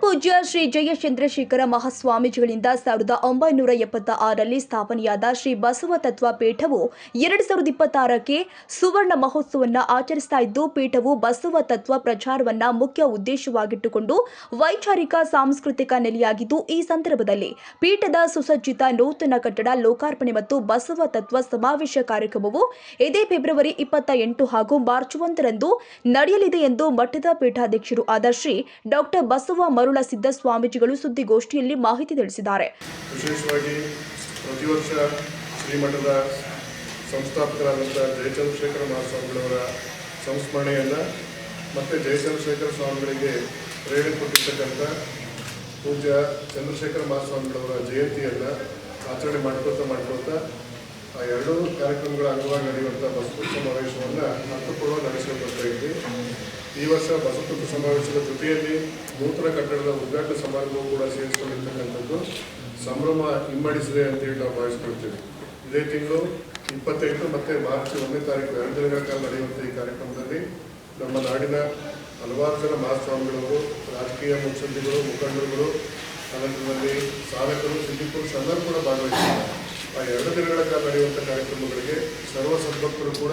ಪೂಜ್ಯ ಶ್ರೀ ಜಯಚಂದ್ರಶೇಖರ ಮಹಾಸ್ವಾಮೀಜಿಗಳಿಂದ ಸಾವಿರದ ಒಂಬೈನೂರ ಎಪ್ಪತ್ತ ಆರರಲ್ಲಿ ಸ್ಥಾಪನೆಯಾದ ಶ್ರೀ ಬಸವ ತತ್ವ ಪೀಠವು ಎರಡು ಸಾವಿರದ ಇಪ್ಪತ್ತಾರಕ್ಕೆ ಸುವರ್ಣ ಮಹೋತ್ಸವವನ್ನು ಆಚರಿಸ್ತಾ ಇದ್ದು, ಪೀಠವು ಬಸವ ತತ್ವ ಪ್ರಚಾರವನ್ನ ಮುಖ್ಯ ಉದ್ದೇಶವಾಗಿಟ್ಟುಕೊಂಡು ವೈಚಾರಿಕ ಸಾಂಸ್ಕೃತಿಕ ನೆಲೆಯಾಗಿದ್ದು, ಈ ಸಂದರ್ಭದಲ್ಲಿ ಪೀಠದ ಸುಸಜ್ಜಿತ ನೂತನ ಕಟ್ಟಡ ಲೋಕಾರ್ಪಣೆ ಮತ್ತು ಬಸವ ತತ್ವ ಸಮಾವೇಶ ಕಾರ್ಯಕ್ರಮವು ಇದೇ ಫೆಬ್ರವರಿ ಇಪ್ಪತ್ತ ಎಂಟು ಹಾಗೂ ಮಾರ್ಚ್ ಒಂದರಂದು ನಡೆಯಲಿದೆ ಎಂದು ಮಠದ ಪೀಠಾಧ್ಯಕ್ಷರು ಆದ ಶ್ರೀ ಡಾಕ್ಟರ್ ಬಸವ ಮರುಳ ಸಿದ್ದ ಸ್ವಾಮೀಜಿಗಳು ಸುದ್ದಿಗೋಷ್ಠಿಯಲ್ಲಿ ಮಾಹಿತಿ ತಿಳಿಸಿದ್ದಾರೆ. ವಿಶೇಷವಾಗಿ ಪ್ರತಿ ವರ್ಷ ಶ್ರೀಮಠದ ಸಂಸ್ಥಾಪಕರಾದಂಥ ಜಯಚಂದ್ರಶೇಖರ ಮಹಾಸ್ವಾಮಿಗಳವರ ಸಂಸ್ಮರಣೆಯನ್ನು ಮತ್ತು ಜಯಚಂದ್ರಶೇಖರ ಸ್ವಾಮಿಗಳಿಗೆ ಪ್ರೇರಣೆ ಕೊಟ್ಟಿರ್ತಕ್ಕಂಥ ಪೂಜ್ಯ ಚಂದ್ರಶೇಖರ ಮಹಾಸ್ವಾಮಿಗಳವರ ಜಯಂತಿಯನ್ನು ಆಚರಣೆ ಮಾಡ್ಕೊಳ್ತಾ ಮಾಡ್ಕೊಳ್ತಾ ಆ ಎರಡೂ ಕಾರ್ಯಕ್ರಮಗಳ ಅಂಗವಾಗಿ ನಡೆಯುವಂಥ ಬಸವ ಸಮಾವೇಶವನ್ನು ಅರ್ಥಪೂರ್ವ ಬರ್ತಾ ಇದ್ವಿ. ಈ ವರ್ಷ ಬಸವತತ್ವ ಸಮಾವೇಶದ ಜೊತೆಯಲ್ಲಿ ನೂತನ ಕಟ್ಟಡದ ಉದ್ಘಾಟನಾ ಸಮಾರಂಭವು ಕೂಡ ಸೇರಿಸಿಕೊಂಡಿರ್ತಕ್ಕಂಥದ್ದು. ಸಂಭ್ರಮ ಇಮ್ಮಡಿಸಿದೆ ಅಂತೇಳಿ ನಾವು ಭಾವಿಸ್ಕೊಳ್ತೀವಿ. ಇದೇ ತಿಂಗಳು ಇಪ್ಪತ್ತೆಂಟು ಮತ್ತು ಮಾರ್ಚ್ ಒಂದನೇ ತಾರೀಕು ಎರಡು ದಿನಗಳ ಕಾಲ ನಡೆಯುವಂಥ ಈ ಕಾರ್ಯಕ್ರಮದಲ್ಲಿ ನಮ್ಮ ನಾಡಿನ ಹಲವಾರು ಜನ ಮಹಾಸ್ವಾಮಿಗಳವರು, ರಾಜಕೀಯ ಮುತ್ಸದ್ದಿಗಳು, ಮುಖಂಡರುಗಳು ಅನಂತರದಲ್ಲಿ ಸಾಧಕರು, ಸಿದ್ದಿಕರು ಸಂದರ್ಭ ಕೂಡ ಭಾಗವಹಿಸಿದ್ದಾರೆ. ಆ ಎರಡು ದಿನಗಳ ಕಾಲ ನಡೆಯುವಂಥ ಕಾರ್ಯಕ್ರಮಗಳಿಗೆ ಸರ್ವ ಸಂಪರ್ಕರು ಕೂಡ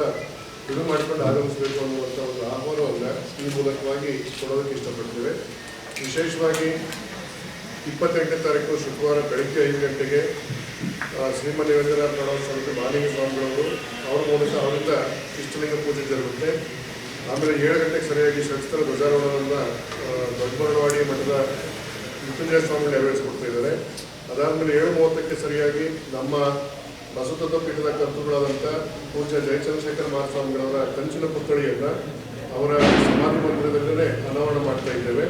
ಇದು ಮಾಡಿಕೊಂಡು ಆಗಮಿಸಬೇಕು ಅನ್ನುವಂಥ ಒಂದು ಆಹ್ವಾನವನ್ನು ಈ ಮೂಲಕವಾಗಿ ಕೊಡೋದಕ್ಕೆ ಇಷ್ಟಪಡ್ತೇವೆ. ವಿಶೇಷವಾಗಿ ಇಪ್ಪತ್ತೆಂಟನೇ ತಾರೀಕು ಶುಕ್ರವಾರ ಬೆಳಗ್ಗೆ ಐದು ಗಂಟೆಗೆ ಶ್ರೀಮನ್ ಯೋಜನ ಪ್ರಣವ ಸ್ವಾಮಿ ಮಾಲಿಂಗ ಸ್ವಾಮಿಗಳವರು ಅವ್ರ ಮೂಲಕ ಅವರಿಂದ ಇಷ್ಟಲಿಂಗ ಪೂಜೆ ಜರುಗುತ್ತೆ. ಆಮೇಲೆ ಏಳು ಗಂಟೆಗೆ ಸರಿಯಾಗಿ ಶಸ್ತ್ರ ಧ್ವಜಾರೋಹಣವನ್ನು ದೊಡ್ಡಬರವಾಡಿ ಮಠದ ಮೃತ್ಯುಂಜಯ ಸ್ವಾಮಿ ನೆರವೇರಿಸಿಕೊಡ್ತಾ ಇದ್ದಾರೆ. ಅದಾದಮೇಲೆ ಏಳು ಮೂವತ್ತಕ್ಕೆ ಸರಿಯಾಗಿ ನಮ್ಮ ಬಸವತತ್ವ ಪೀಠದ ಕರ್ತೃಗಳಾದಂಥ ಪೂಜ್ಯ ಜಯಚಂದ್ರಶೇಖರ್ ಮಹಾಸ್ವಾಮಿಗಳವರ ಕಂಚಿನ ಪುತ್ಥಳಿಯನ್ನು ಅವರ ಸಮಾಧಿ ಮಂದಿರದಲ್ಲೇ ಅನಾವರಣ ಮಾಡ್ತಾ ಇದ್ದೇವೆ.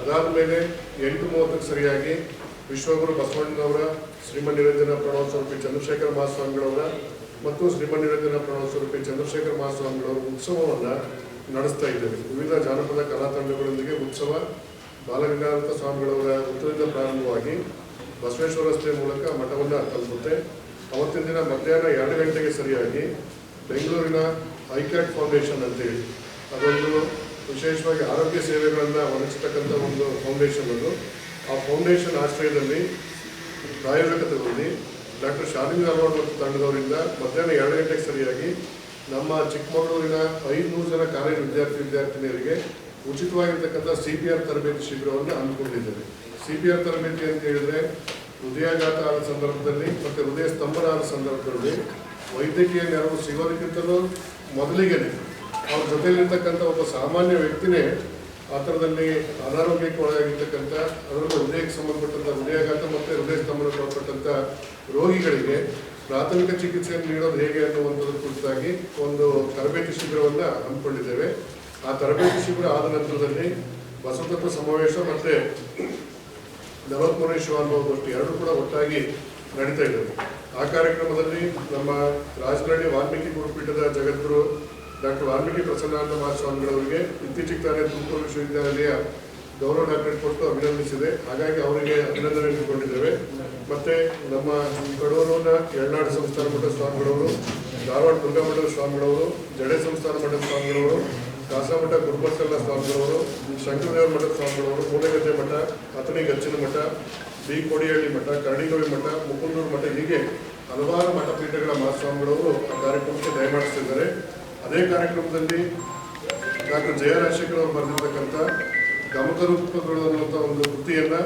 ಅದಾದ ಮೇಲೆ ಎಂಟು ಮೂವತ್ತಕ್ಕೆ ಸರಿಯಾಗಿ ವಿಶ್ವಗುರು ಬಸವಣ್ಣನವರ ಶ್ರೀಮನ್ ನಿರಂಜನ ಪ್ರಣವ ಸ್ವರೂಪಿ ಚಂದ್ರಶೇಖರ ಮಹಾಸ್ವಾಮಿಗಳವರ ಮತ್ತು ಶ್ರೀಮನ್ ನಿರಂಜನ ಪ್ರಣವ ಸ್ವರೂಪಿ ಚಂದ್ರಶೇಖರ ಮಹಾಸ್ವಾಮಿಗಳವರ ಉತ್ಸವವನ್ನು ನಡೆಸ್ತಾ ಇದ್ದೇವೆ. ವಿವಿಧ ಜಾನಪದ ಕಲಾ ತಂಡಗಳೊಂದಿಗೆ ಉತ್ಸವ, ಬಾಲಗಂಗಾಧರ ಸ್ವಾಮಿಗಳವರ ಉತ್ತರದಿಂದ ಪ್ರಾರಂಭವಾಗಿ ಬಸವೇಶ್ವರ ರಸ್ತೆ ಮೂಲಕ ಮಠವನ್ನು ತಲುಪುತ್ತೆ. ಅವತ್ತಿನ ದಿನ ಮಧ್ಯಾಹ್ನ ಎರಡು ಗಂಟೆಗೆ ಸರಿಯಾಗಿ ಬೆಂಗಳೂರಿನ ಐಕ್ಯಾಟ್ ಫೌಂಡೇಶನ್ ಅಂತೇಳಿ ಅದೊಂದು ವಿಶೇಷವಾಗಿ ಆರೋಗ್ಯ ಸೇವೆಗಳನ್ನು ಒದಗಿಸ್ತಕ್ಕಂಥ ಒಂದು ಫೌಂಡೇಶನ್ ಅದು. ಆ ಫೌಂಡೇಶನ್ ಆಶ್ರಯದಲ್ಲಿ ಪ್ರಾಯೋಜಕತೆಯಲ್ಲಿ ಡಾಕ್ಟರ್ ಶಾಲಿನಿ ಅರ್ವಾಡ್ ಮತ್ತು ತಂಡದವರಿಂದ ಮಧ್ಯಾಹ್ನ ಎರಡು ಗಂಟೆಗೆ ಸರಿಯಾಗಿ ನಮ್ಮ ಚಿಕ್ಕಮಗಳೂರಿನ ಐನೂರು ಜನ ಕಾಲೇಜು ವಿದ್ಯಾರ್ಥಿ ವಿದ್ಯಾರ್ಥಿನಿಯರಿಗೆ ಉಚಿತವಾಗಿರ್ತಕ್ಕಂಥ ಸಿ ಪಿ ಆರ್ ತರಬೇತಿ ಶಿಬಿರವನ್ನು ಹಮ್ಮಿಕೊಂಡಿದ್ದೇವೆ. ಸಿ ಪಿ ಆರ್ ತರಬೇತಿ ಅಂತ ಹೇಳಿದ್ರೆ ಹೃದಯಾಘಾತ ಆದ ಸಂದರ್ಭದಲ್ಲಿ ಮತ್ತು ಹೃದಯ ಸ್ತಂಭನ ಆದ ಸಂದರ್ಭದಲ್ಲಿ ವೈದ್ಯಕೀಯ ನೆರವು ಸಿಗೋದಕ್ಕಿಂತಲೂ ಮೊದಲಿಗೆನೆ ಅವ್ರ ಜೊತೆಯಲ್ಲಿರ್ತಕ್ಕಂಥ ಒಬ್ಬ ಸಾಮಾನ್ಯ ವ್ಯಕ್ತಿನೇ ಆ ಥರದಲ್ಲಿ ಅನಾರೋಗ್ಯಕ್ಕೆ ಒಳಗಾಗಿರ್ತಕ್ಕಂಥ, ಅದರಲ್ಲೂ ಹೃದಯಕ್ಕೆ ಸಂಬಂಧಪಟ್ಟಂಥ ಹೃದಯಾಘಾತ ಮತ್ತು ಹೃದಯ ಸ್ತಂಭನಕ್ಕೆ ಒಳಪಟ್ಟಂಥ ರೋಗಿಗಳಿಗೆ ಪ್ರಾಥಮಿಕ ಚಿಕಿತ್ಸೆಯನ್ನು ನೀಡೋದು ಹೇಗೆ ಅನ್ನುವಂಥದ್ರ ಕುರಿತಾಗಿ ಒಂದು ತರಬೇತಿ ಶಿಬಿರವನ್ನು ಹಮ್ಮಿಕೊಂಡಿದ್ದೇವೆ. ಆ ತರಬೇತಿ ಶಿಬಿರ ಆದ ನಂತರದಲ್ಲಿ ಬಸವತತ್ವ ಸಮಾವೇಶ ಮತ್ತು ನಲವತ್ಮೂರನೇ ಶಿವಾನುಭವಗೋಷ್ಠಿ ಎರಡು ಕೂಡ ಒಟ್ಟಾಗಿ ನಡೀತಾ ಇದ್ದವು. ಆ ಕಾರ್ಯಕ್ರಮದಲ್ಲಿ ನಮ್ಮ ರಾಜನಹಳ್ಳಿ ವಾಲ್ಮೀಕಿ ಗುರುಪೀಠದ ಜಗದ್ಗುರು ಡಾಕ್ಟರ್ ವಾಲ್ಮೀಕಿ ಪ್ರಸನ್ನಾನಂದ ಮಹಾಸ್ವಾಮಿಗಳವರಿಗೆ ಇತ್ತೀಚೆಗೆ ತಾನೇ ತುಮಕೂರು ವಿಶ್ವವಿದ್ಯಾಲಯ ಗೌರವ ಡಾಕ್ಟರೇಟ್ ಕೊಟ್ಟು ಅಭಿನಂದಿಸಿದೆ. ಹಾಗಾಗಿ ಅವರಿಗೆ ಅಭಿನಂದನೆ ಇಟ್ಟುಕೊಂಡಿದ್ದೇವೆ ಮತ್ತೆ ನಮ್ಮ ಕಡೂರಿನ ಎಳ್ನಾಡು ಸಂಸ್ಥಾನ ಮಠದ ಸ್ವಾಮಿಗಳವರು, ಧಾರವಾಡ ದುರ್ಗಾ ಮಠದ ಸ್ವಾಮಿಗಳವರು, ಜಡೆ ಸಂಸ್ಥಾನ ಮಠದ ಸ್ವಾಮಿಗಳವರು ಕಾಸಾಮಠ ಗುರುಬಸಲ್ಲ ಸ್ವಾಮಿಗಳವರು, ಶಂಕರದೇವರ ಮಠದ ಸ್ವಾಮಿಗಳವರು, ಮೂಲೆಗದ್ದೆ ಮಠ, ಅಥಣಿ ಗಚ್ಚಿನ ಮಠ, ಬಿ ಕೋಡಿಹಳ್ಳಿ ಮಠ ಕರಣಿಗವಿ ಮಠ, ಮುಕುಂದೂರು ಮಠ, ಹೀಗೆ ಹಲವಾರು ಮಠಪೀಠಗಳ ಮಹಾಸ್ವಾಮಿಗಳವರು ಆ ಕಾರ್ಯಕ್ರಮಕ್ಕೆ ದಯಮಾಡಿಸಿದ್ದಾರೆ ಅದೇ ಕಾರ್ಯಕ್ರಮದಲ್ಲಿ ಡಾಕ್ಟರ್ ಜಯರಾಜಶೇಖರ್ ಅವರು ಬರೆದಿರ್ತಕ್ಕಂಥ ಗಮಕರೂಪಗಳು ಅನ್ನುವಂಥ ಒಂದು ಕೃತಿಯನ್ನು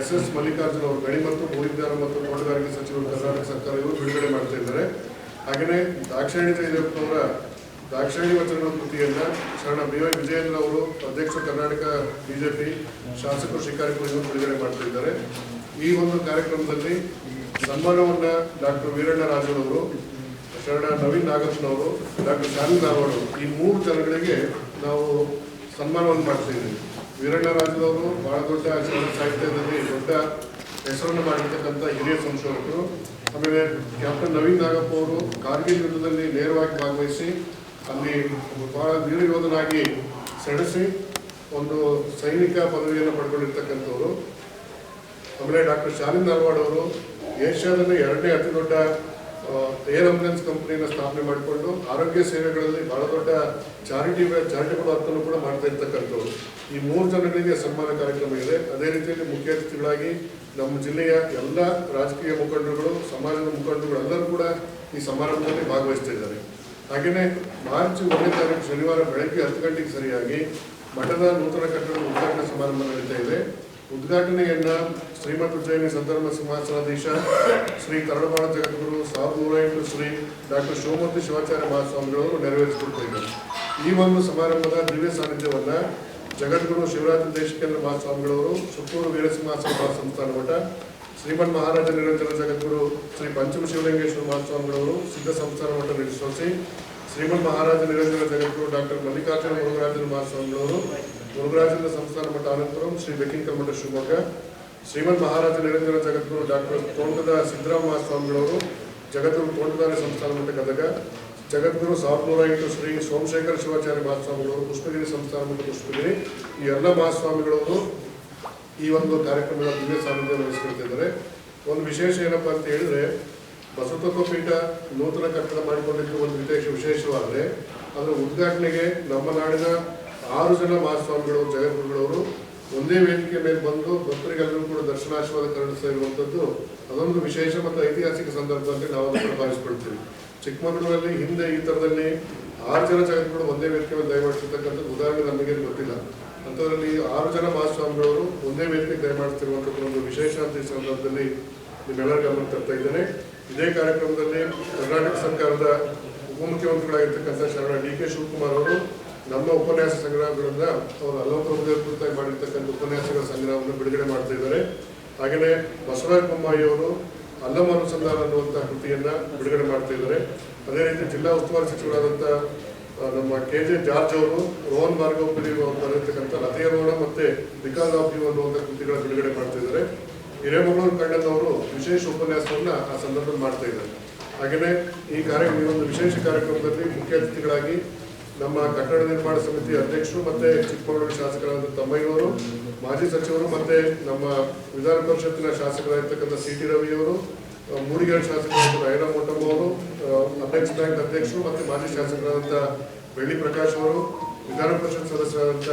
ಎಸ್ ಎಸ್ ಮಲ್ಲಿಕಾರ್ಜುನ ಅವರು ಗಣಿ ಮತ್ತು ಭೂವಿಜ್ಞಾನ ಮತ್ತು ತೋಟಗಾರಿಕೆ ಸಚಿವರು ಕರ್ನಾಟಕ ಸರ್ಕಾರ ಇವರು ಬಿಡುಗಡೆ ಮಾಡ್ತಾ ಇದ್ದಾರೆ. ಹಾಗೆಯೇ ದಾಕ್ಷಾಯಣಿ ಜಯದೇವನವರ ದಾಕ್ಷಾಯಣಿ ವಚನ ಕೃತಿಯನ್ನ ಶರಣ ಬಿ ವೈ ವಿಜಯೇಂದ್ರ ಅವರು ಅಧ್ಯಕ್ಷ ಕರ್ನಾಟಕ ಬಿಜೆಪಿ ಶಾಸಕರು ಶಿಕಾರಿಪುರ ಇವರು ಬಿಡುಗಡೆ ಮಾಡ್ತಾ ಇದ್ದಾರೆ. ಈ ಒಂದು ಕಾರ್ಯಕ್ರಮದಲ್ಲಿ ಸನ್ಮಾನವನ್ನ ಡಾಕ್ಟರ್ ವೀರಣ್ಣ ರಾಜನವರು ಶರಣ ನವೀನ್ ನಾಗಪ್ಪನವರು ಡಾಕ್ಟರ್ ಶಾಲಿ ಧಾರವಾಡ ಈ ಮೂರು ಜನಗಳಿಗೆ ನಾವು ಸನ್ಮಾನವನ್ನು ಮಾಡ್ತಾ ಇದ್ದೀವಿ. ವೀರಣ್ಣ ರಾಜನವರು ಬಹಳ ದೊಡ್ಡ ಕನ್ನಡ ಸಾಹಿತ್ಯದಲ್ಲಿ ದೊಡ್ಡ ಹೆಸರನ್ನು ಮಾಡಿರ್ತಕ್ಕಂಥ ಹಿರಿಯ ಸಂಶೋಧಕರು. ಆಮೇಲೆ ಕ್ಯಾಪ್ಟನ್ ನವೀನ್ ನಾಗಪ್ಪ ಅವರು ಕಾರ್ಗಿಲ್ ಯುದ್ಧದಲ್ಲಿ ನೇರವಾಗಿ ಭಾಗವಹಿಸಿ ಅಲ್ಲಿ ಬಹಳ ವೀರಯೋಧನಾಗಿ ಸೆಣಸಿ ಒಂದು ಸೈನಿಕ ಪದವಿಯನ್ನು ಪಡ್ಕೊಂಡಿರ್ತಕ್ಕಂಥವ್ರು. ಆಮೇಲೆ ಡಾಕ್ಟರ್ ಶಾಲಿನ್ ಧಾರವಾಡ್ ಅವರು ಏಷ್ಯಾದಲ್ಲಿ ಎರಡನೇ ಅತಿ ದೊಡ್ಡ ಏರ್ ಆಂಬುಲೆನ್ಸ್ ಕಂಪ್ನಿಯನ್ನು ಸ್ಥಾಪನೆ ಮಾಡಿಕೊಂಡು ಆರೋಗ್ಯ ಸೇವೆಗಳಲ್ಲಿ ಬಹಳ ದೊಡ್ಡ ಚಾರಿಟಿ, ಚಾರಿಟಬಲ್ ಅರ್ಥನೂ ಕೂಡ ಮಾಡ್ತಾ ಇರ್ತಕ್ಕಂಥವ್ರು. ಈ ಮೂರು ಜನಗಳಿಗೆ ಸನ್ಮಾನ ಕಾರ್ಯಕ್ರಮ ಇದೆ. ಅದೇ ರೀತಿಯಲ್ಲಿ ಮುಖ್ಯ ಅತಿಥಿಗಳಾಗಿ ನಮ್ಮ ಜಿಲ್ಲೆಯ ಎಲ್ಲ ರಾಜಕೀಯ ಮುಖಂಡರುಗಳು, ಸಮಾಜದ ಮುಖಂಡರುಗಳು ಎಲ್ಲರೂ ಕೂಡ ಈ ಸಮಾರಂಭದಲ್ಲಿ ಭಾಗವಹಿಸ್ತಿದ್ದಾರೆ ಹಾಗೆಯೇ ಮಾರ್ಚ್ ಒಂದನೇ ತಾರೀಕು ಶನಿವಾರ ಬೆಳಗ್ಗೆ ಹತ್ತು ಗಂಟೆಗೆ ಸರಿಯಾಗಿ ಮಠದ ನೂತನ ಕಟ್ಟಡ ಉದ್ಘಾಟನಾ ಸಮಾರಂಭ ನಡೀತಾ ಇದೆ. ಉದ್ಘಾಟನೆಯನ್ನ ಶ್ರೀಮಠ ಉಜ್ಜಯಿನಿ ಸಂದರ್ಭ ಸಿಂಹಾಸನಾಧೀಶ ಶ್ರೀ ತರಳಬಾಳ ಜಗದ್ಗುರು ಸಾವಿರದ ನೂರ ಎಂಟು ಶ್ರೀ ಡಾಕ್ಟರ್ ಶಿವಮೂರ್ತಿ ಶಿವಾಚಾರ್ಯ ಮಹಾಸ್ವಾಮಿಗಳವರು ನೆರವೇರಿಸಿಕೊಡ್ತಾ ಈ ಒಂದು ಸಮಾರಂಭದ ದಿವ್ಯ ಸಾನ್ನಿಧ್ಯವನ್ನ ಜಗದ್ಗುರು ಶಿವರಾತ್ರಿ ದೇಶಿಕೇಂದ್ರ ಮಹಾಸ್ವಾಮಿಗಳವರು ಸುತ್ತೂರು ವೀರಸಿಂಹಾಸನ ಸಂಸ್ಥಾನ ಮಠ ಶ್ರೀಮನ್ ಮಹಾರಾಜ ನಿರಂಜನ ಜಗದ್ಗುರು ಶ್ರೀ ಪಂಚಮ ಶಿವಲಿಂಗೇಶ್ವರ ಮಹಾಸ್ವಾಮಿಗಳವರು ಸಿದ್ಧ ಸಂಸ್ಥಾನ ಮಠ ನಡೆಸೋಸಿ ಶ್ರೀಮನ್ ಮಹಾರಾಜ ನಿರಂಜನ ಜಗದ್ಗುರು ಡಾಕ್ಟರ್ ಮಲ್ಲಿಕಾರ್ಜುನ ಮುರುಘರಾಜನ ಮಹಾಸ್ವಾಮಿಗಳವರು ಮುರುಘರಾಜೇಂದ್ರ ಸಂಸ್ಥಾನ ಮಠ ಅನಂತಪುರಂ ಶ್ರೀ ಬೆಕ್ಕಿಂಕಲ್ ಮಠ ಶಿವಮೊಗ್ಗ ಶ್ರೀಮನ್ ಮಹಾರಾಜ ನಿರಂಜನ ಜಗದ್ಗುರು ಡಾಕ್ಟರ್ ತೋಂಟದ ಸಿದ್ದರಾಮ ಮಹಾಸ್ವಾಮಿಗಳವರು ಜಗದ್ಗುರು ತೋಂಟದಾರಿ ಸಂಸ್ಥಾನ ಮಠ ಗದಗ ಜಗದ್ಗುರು ಸಾವಿರದ ನೂರ ಎಂಟು ಶ್ರೀ ಸೋಮಶೇಖರ ಶಿವಾಚಾರ್ಯ ಮಹಾಸ್ವಾಮಿಗಳವರು ಪುಷ್ಪಗಿರಿ ಸಂಸ್ಥಾನ ಮಠ ಪುಷ್ಪಗಿರಿ ಈ ಎಲ್ಲ ಮಹಾಸ್ವಾಮಿಗಳವರು ಈ ಒಂದು ಕಾರ್ಯಕ್ರಮದ ದಿವ್ಯ ಸಾನ್ನಿಧ್ಯ ವಹಿಸ್ಕೊಳ್ತಿದ್ದಾರೆ. ಒಂದು ವಿಶೇಷ ಏನಪ್ಪ ಅಂತ ಹೇಳಿದ್ರೆ ಬಸವತತ್ವ ಪೀಠ ನೂತನ ಕಟ್ಟಡ ಮಾಡಿಕೊಂಡಿದ್ದು ಒಂದು ವಿಶೇಷ ವಿಶೇಷವಾದರೆ, ಅದರ ಉದ್ಘಾಟನೆಗೆ ನಮ್ಮ ನಾಡಿನ ಆರು ಜನ ಮಹಾಸ್ವಾಮಿಗಳು ಜಗದ್ಗುರುಗಳವರು ಒಂದೇ ವೇದಿಕೆ ಮೇಲೆ ಬಂದು ಭಕ್ತರಿಗೆಲ್ಲರೂ ಕೂಡ ದರ್ಶನಾಶೀರ್ವಾದ ಕರುಣಿಸ್ತಾ ಇರುವಂಥದ್ದು ಅದೊಂದು ವಿಶೇಷ ಮತ್ತು ಐತಿಹಾಸಿಕ ಸಂದರ್ಭದಲ್ಲಿ ನಾವು ಅದನ್ನು ಭಾವಿಸ್ಕೊಳ್ತೀವಿ. ಚಿಕ್ಕಮಗಳೂರಲ್ಲಿ ಹಿಂದೆ ಈ ಥರದಲ್ಲಿ ಆರು ಜನ ಜಗದ್ಗುರು ಒಂದೇ ವೇದಿಕೆ ಮೇಲೆ ದಯಮಾಡಿಸಿರ್ತಕ್ಕಂಥದ್ದು ಉದಾಹರಣೆ ನಮಗೆ ಗೊತ್ತಿಲ್ಲ. ಅಂಥದ್ರಲ್ಲಿ ಆರು ಜನ ಮಹಾಸ್ವಾಮಿಗಳವರು ಒಂದೇ ವೇದಿಕೆ ದಯಮಾಡಿಸ್ತಿರುವಂಥದ್ದು ಒಂದು ವಿಶೇಷ ಅಂತ ಸಂದರ್ಭದಲ್ಲಿ ನಿಮ್ಮೆಲ್ಲರ ಗಮನ ತರ್ತಾ ಇದ್ದೇನೆ. ಇದೇ ಕಾರ್ಯಕ್ರಮದಲ್ಲಿ ಕರ್ನಾಟಕ ಸರ್ಕಾರದ ಉಪಮುಖ್ಯಮಂತ್ರಿಗಳಾಗಿರ್ತಕ್ಕಂಥ ಶರಣ ಡಿ ಕೆ ಶಿವಕುಮಾರ್ ಅವರು, ನಮ್ಮ ಉಪನ್ಯಾಸ ಸಂಗ್ರಹಗಳಿಂದ ಅವರು ಅಲೋಕ ಕುರಿತಾಗಿ ಮಾಡಿರ್ತಕ್ಕಂಥ ಉಪನ್ಯಾಸಗಳ ಸಂಗ್ರಹವನ್ನು ಬಿಡುಗಡೆ ಮಾಡ್ತಾ ಇದ್ದಾರೆ. ಹಾಗೆಯೇ ಬಸವರಾಜ ಬೊಮ್ಮಾಯಿ ಅವರು ಅಲ್ಲಮ ಅನುಸಂಧಾನ ಅನ್ನುವಂಥ ಕೃತಿಯನ್ನ ಬಿಡುಗಡೆ ಮಾಡ್ತಾ ಇದ್ದಾರೆ. ಅದೇ ರೀತಿ ಜಿಲ್ಲಾ ಉಸ್ತುವಾರಿ ಸಚಿವರಾದಂಥ ನಮ್ಮ ಕೆ ಜೆ ಜಾರ್ಜ್ ಅವರು, ರೋಹನ್ ಭಾರ್ಗವಪುರಿ ಅವರು ಲತೆಯ ರೋಣ ಮತ್ತೆ ಬಿಕಾಸ್ ಆಫ್ ಯು ಅನ್ನುವಂಥ ಕೃತಿಗಳ ಬಿಡುಗಡೆ ಮಾಡ್ತಾ ಇದ್ದಾರೆ. ಹಿರೇಮಗಳೂರು ವಿಶೇಷ ಉಪನ್ಯಾಸವನ್ನು ಆ ಸಂದರ್ಭದಲ್ಲಿ ಮಾಡ್ತಾ ಇದ್ದಾರೆ. ಹಾಗೆಯೇ ಈ ಕಾರ್ಯ, ಈ ಒಂದು ವಿಶೇಷ ಕಾರ್ಯಕ್ರಮದಲ್ಲಿ ಮುಖ್ಯ ಅತಿಥಿಗಳಾಗಿ ನಮ್ಮ ಕಟ್ಟಡ ನಿರ್ಮಾಣ ಸಮಿತಿ ಅಧ್ಯಕ್ಷರು ಮತ್ತೆ ಚಿಕ್ಕಮಗಳೂರು ಶಾಸಕರಾದ ತಮ್ಮಯ್ಯವರು ಮಾಜಿ ಸಚಿವರು ಮತ್ತೆ ನಮ್ಮ ವಿಧಾನ ಪರಿಷತ್ತಿನ ಶಾಸಕರಾಗಿರ್ತಕ್ಕಂಥ ಸಿ ಟಿ ರವಿಯವರು ಮೂಡಿಗೆರೆ ರಾಯಣ ಮೊಟ್ಟಮ್ಮ ಅವರು ಅಪೆಕ್ಸ್ ಬ್ಯಾಂಕ್ ಅಧ್ಯಕ್ಷರು ಮತ್ತು ಮಾಜಿ ಶಾಸಕರಾದಂಥ ಬೆಳ್ಳಿ ಪ್ರಕಾಶ್ ಅವರು, ವಿಧಾನ ಪರಿಷತ್ ಸದಸ್ಯರಾದಂಥ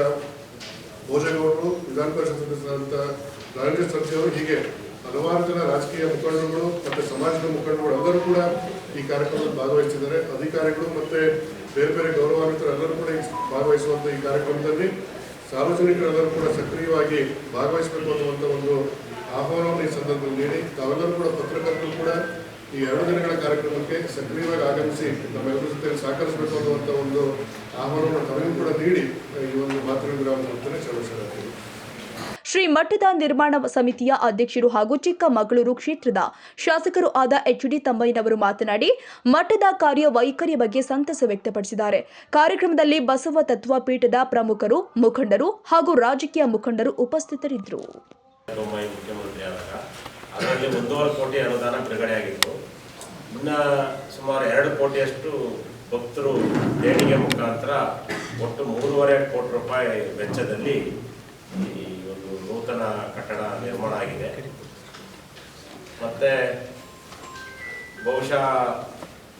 ಭೋಜಗೌಡರು ವಿಧಾನ ಪರಿಷತ್ ಸದಸ್ಯರಾದಂಥ ರಾಜೇಂದ್ರ ಸರ್ಜಿ ಅವರು, ಹೀಗೆ ಹಲವಾರು ಜನ ರಾಜಕೀಯ ಮುಖಂಡರುಗಳು ಮತ್ತು ಸಮಾಜದ ಮುಖಂಡರುಗಳು ಎಲ್ಲರೂ ಕೂಡ ಈ ಕಾರ್ಯಕ್ರಮದಲ್ಲಿ ಭಾಗವಹಿಸಿದ್ದಾರೆ. ಅಧಿಕಾರಿಗಳು ಮತ್ತು ಬೇರೆ ಬೇರೆ ಗೌರವಾನ್ವಿತರು ಎಲ್ಲರೂ ಕೂಡ ಈ ಭಾಗವಹಿಸುವಂಥ ಈ ಕಾರ್ಯಕ್ರಮದಲ್ಲಿ ಸಾರ್ವಜನಿಕರೆಲ್ಲರೂ ಕೂಡ ಸಕ್ರಿಯವಾಗಿ ಭಾಗವಹಿಸಬೇಕು ಅನ್ನುವಂಥ ಒಂದು ಆಹ್ವಾನವನ್ನು ಈ ಸಂದರ್ಭದಲ್ಲಿ ನೀಡಿ ತಾವೆಲ್ಲರೂ ಕೂಡ ಪತ್ರಕರ್ತರು ಕೂಡ ಈ ಎರಡು ದಿನಗಳ ಕಾರ್ಯಕ್ರಮಕ್ಕೆ ಸಕ್ರಿಯವಾಗಿ ಆಗಮಿಸಿ ನಮ್ಮೆಲ್ಲರ ಜೊತೆ ಸಹಕರಿಸಬೇಕು ಅನ್ನುವಂಥ ಒಂದು ಆಹ್ವಾನವನ್ನು ತಮಗೂ ಕೂಡ ನೀಡಿ ಈ ಒಂದು ಮಾತೃ ವಿರಾಮವನ್ನು ಚರ್ಚಿಸಲಾಗ್ತದೆ. ಶ್ರೀ ಮಠದ ನಿರ್ಮಾಣ ಸಮಿತಿಯ ಅಧ್ಯಕ್ಷರು ಹಾಗೂ ಚಿಕ್ಕಮಗಳೂರು ಕ್ಷೇತ್ರದ ಶಾಸಕರು ಆದ ಎಚ್ ಡಿ ತಮ್ಮಯ್ಯನವರು ಮಾತನಾಡಿ, ಮಠದ ಕಾರ್ಯ ವೈಖರಿ ಬಗ್ಗೆ ಸಂತಸ ವ್ಯಕ್ತಪಡಿಸಿದ್ದಾರೆ. ಕಾರ್ಯಕ್ರಮದಲ್ಲಿ ಬಸವ ತತ್ವ ಪೀಠದ ಪ್ರಮುಖರು, ಮುಖಂಡರು ಹಾಗೂ ರಾಜಕೀಯ ಮುಖಂಡರು ಉಪಸ್ಥಿತರಿದ್ದರು. ಬೊಮ್ಮಾಯಿ ಮುಖ್ಯಮಂತ್ರಿ ಆದಾಗ, ಅದರಲ್ಲಿ ಒಂದೂವರೆ ಕೋಟಿ ಅನುದಾನ ಬಿಡುಗಡೆ ಆಗಿತ್ತು. ಇನ್ನು ಸುಮಾರು ಎರಡು ಕೋಟಿಯಷ್ಟು ಭಕ್ತರು ದೇಣಿಗೆ ಮುಖಾಂತರ ಒಟ್ಟು ಮೂರುವರೆ ಕೋಟಿ ರೂಪಾಯಿ ವೆಚ್ಚದಲ್ಲಿ ಈ ಒಂದು ನೂತನ ಕಟ್ಟಡ ನಿರ್ಮಾಣ ಆಗಿದೆ. ಮತ್ತು ಬಹುಶಃ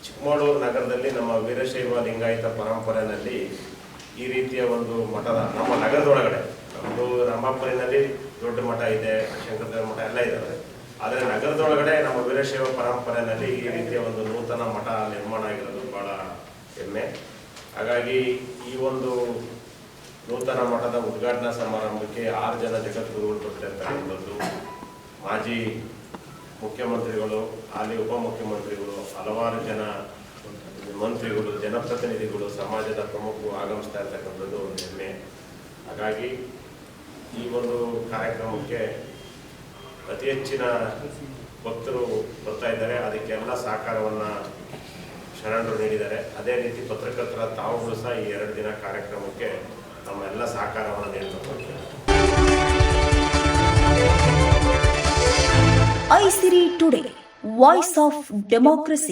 ಚಿಕ್ಕಮಗಳೂರು ನಗರದಲ್ಲಿ ನಮ್ಮ ವೀರಶೈವ ಲಿಂಗಾಯತ ಪರಂಪರೆಯಲ್ಲಿ ಈ ರೀತಿಯ ಒಂದು ಮಠದ, ನಮ್ಮ ನಗರದೊಳಗಡೆ ನಮ್ಮದು ರಾಮಾಪುರಿನಲ್ಲಿ ದೊಡ್ಡ ಮಠ ಇದೆ ಶಂಕರದೇವ ಮಠ ಎಲ್ಲ ಇದ್ದಾವೆ ಆದರೆ ನಗರದೊಳಗಡೆ ನಮ್ಮ ವೀರಶೈವ ಪರಂಪರೆಯಲ್ಲಿ ಈ ರೀತಿಯ ಒಂದು ನೂತನ ಮಠ ನಿರ್ಮಾಣ ಆಗಿರೋದು ಬಹಳ ಹೆಮ್ಮೆ. ಹಾಗಾಗಿ ಈ ಒಂದು ನೂತನ ಮಠದ ಉದ್ಘಾಟನಾ ಸಮಾರಂಭಕ್ಕೆ ಆರು ಜನ ಜಗದ್ಗುರುಗಳು ಬರ್ತಿರ್ತಕ್ಕಂಥದ್ದು ಮಾಜಿ ಮುಖ್ಯಮಂತ್ರಿಗಳು, ಹಾಲಿ ಉಪಮುಖ್ಯಮಂತ್ರಿಗಳು, ಹಲವಾರು ಜನ ಮಂತ್ರಿಗಳು, ಜನಪ್ರತಿನಿಧಿಗಳು, ಸಮಾಜದ ಪ್ರಮುಖರು ಆಗಮಿಸ್ತಾ ಇರ್ತಕ್ಕಂಥದ್ದು ಒಂದು ಹೆಮ್ಮೆ. ಹಾಗಾಗಿ ಈ ಒಂದು ಕಾರ್ಯಕ್ರಮಕ್ಕೆ ಅತಿ ಹೆಚ್ಚಿನ ಭಕ್ತರು ಬರ್ತಾ ಇದ್ದಾರೆ. ಅದಕ್ಕೆಲ್ಲ ಸಹಕಾರವನ್ನು ಶರಣರು ನೀಡಿದ್ದಾರೆ. ಅದೇ ರೀತಿ ಪತ್ರಕರ್ತರ ತಾವುಗಳು ಸಹ ಈ ಎರಡು ದಿನ ಕಾರ್ಯಕ್ರಮಕ್ಕೆ ತಮ್ಮೆಲ್ಲ ಸಹಕಾರವನ್ನು ನೀಡಬೇಕು Aisiri today, voice of democracy.